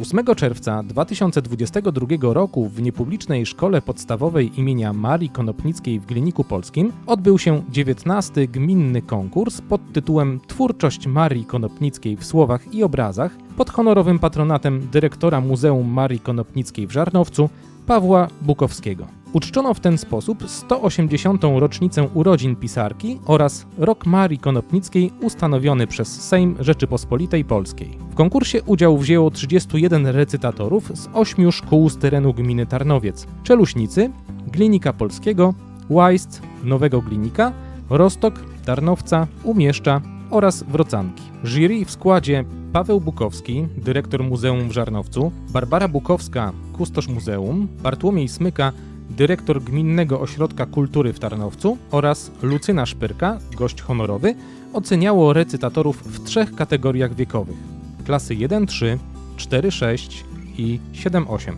8 czerwca 2022 roku w niepublicznej szkole podstawowej imienia Marii Konopnickiej w Gliniku Polskim odbył się 19 gminny konkurs pod tytułem Twórczość Marii Konopnickiej w słowach i obrazach pod honorowym patronatem dyrektora Muzeum Marii Konopnickiej w Żarnowcu Pawła Bukowskiego. Uczczono w ten sposób 180. rocznicę urodzin pisarki oraz Rok Marii Konopnickiej ustanowiony przez Sejm Rzeczypospolitej Polskiej. W konkursie udział wzięło 31 recytatorów z 8 szkół z terenu gminy Tarnowiec, Czeluśnicy, Glinika Polskiego, Łajst, Nowego Glinika, Rostok, Tarnowca, Umieszcza oraz Wrocanki. Jury w składzie Paweł Bukowski, dyrektor Muzeum w Żarnowcu, Barbara Bukowska, kustosz muzeum, Bartłomiej Smyka, dyrektor Gminnego Ośrodka Kultury w Tarnowcu oraz Lucyna Szpyrka, gość honorowy, oceniało recytatorów w trzech kategoriach wiekowych: klasy 1-3, 4-6 i 7-8.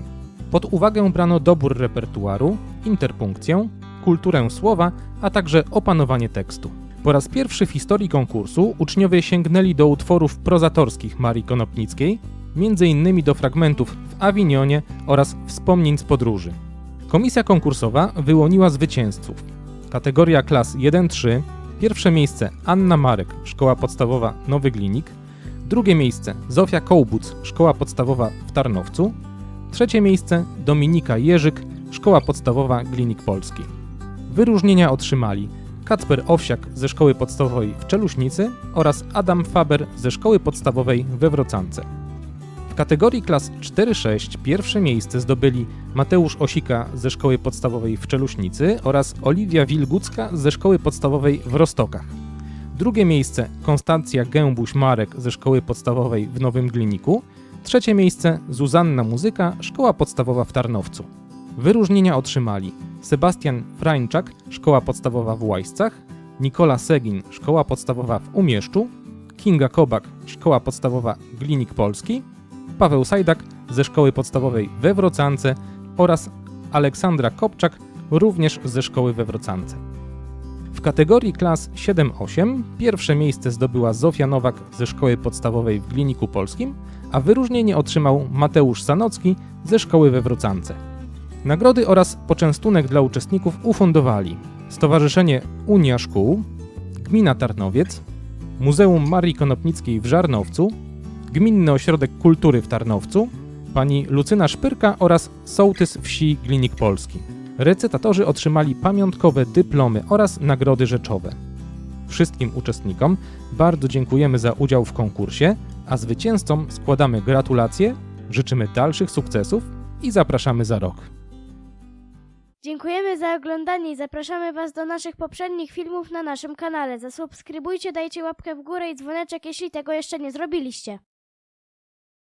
Pod uwagę brano dobór repertuaru, interpunkcję, kulturę słowa, a także opanowanie tekstu. Po raz pierwszy w historii konkursu uczniowie sięgnęli do utworów prozatorskich Marii Konopnickiej, m.in. do fragmentów w Awinionie oraz wspomnień z podróży. Komisja konkursowa wyłoniła zwycięzców. Kategoria klas 1-3, pierwsze miejsce Anna Marek, Szkoła Podstawowa Nowy Glinik, drugie miejsce Zofia Kołbuc, Szkoła Podstawowa w Tarnowcu, trzecie miejsce Dominika Jerzyk, Szkoła Podstawowa Glinik Polski. Wyróżnienia otrzymali Kacper Owsiak ze Szkoły Podstawowej w Czeluśnicy oraz Adam Faber ze Szkoły Podstawowej we Wrocance. Kategorii klas 4-6 pierwsze miejsce zdobyli Mateusz Osika ze Szkoły Podstawowej w Czeluśnicy oraz Oliwia Wilgucka ze Szkoły Podstawowej w Rostokach. Drugie miejsce Konstancja Gębuś-Marek ze Szkoły Podstawowej w Nowym Gliniku. Trzecie miejsce Zuzanna Muzyka, Szkoła Podstawowa w Tarnowcu. Wyróżnienia otrzymali Sebastian Frańczak, Szkoła Podstawowa w Łajscach, Nikola Segin, Szkoła Podstawowa w Umieszczu, Kinga Kobak, Szkoła Podstawowa Glinik Polski, Paweł Sajdak ze Szkoły Podstawowej we Wrocance oraz Aleksandra Kopczak również ze Szkoły we Wrocance. W kategorii klas 7-8 pierwsze miejsce zdobyła Zofia Nowak ze Szkoły Podstawowej w Gliniku Polskim, a wyróżnienie otrzymał Mateusz Sanocki ze Szkoły we Wrocance. Nagrody oraz poczęstunek dla uczestników ufundowali Stowarzyszenie Unia Szkół, Gmina Tarnowiec, Muzeum Marii Konopnickiej w Żarnowcu, Gminny Ośrodek Kultury w Tarnowcu, pani Lucyna Szpyrka oraz sołtys wsi Glinik Polski. Recytatorzy otrzymali pamiątkowe dyplomy oraz nagrody rzeczowe. Wszystkim uczestnikom bardzo dziękujemy za udział w konkursie, a zwycięzcom składamy gratulacje, życzymy dalszych sukcesów i zapraszamy za rok. Dziękujemy za oglądanie i zapraszamy Was do naszych poprzednich filmów na naszym kanale. Zasubskrybujcie, dajcie łapkę w górę i dzwoneczek, jeśli tego jeszcze nie zrobiliście.